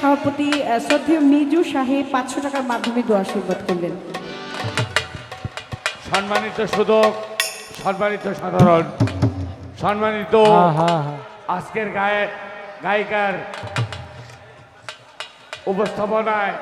সভাপতি শ্রদ্ধেয় মিজু সাহেব পাঁচশো টাকার মাধ্যমে দোয়া আশীর্বাদ করলেন। সম্মানিত সুদক সম্মানিত সাধারণ সম্মানিত আজকের গায়ে গায়িকার উপস্থাপনায়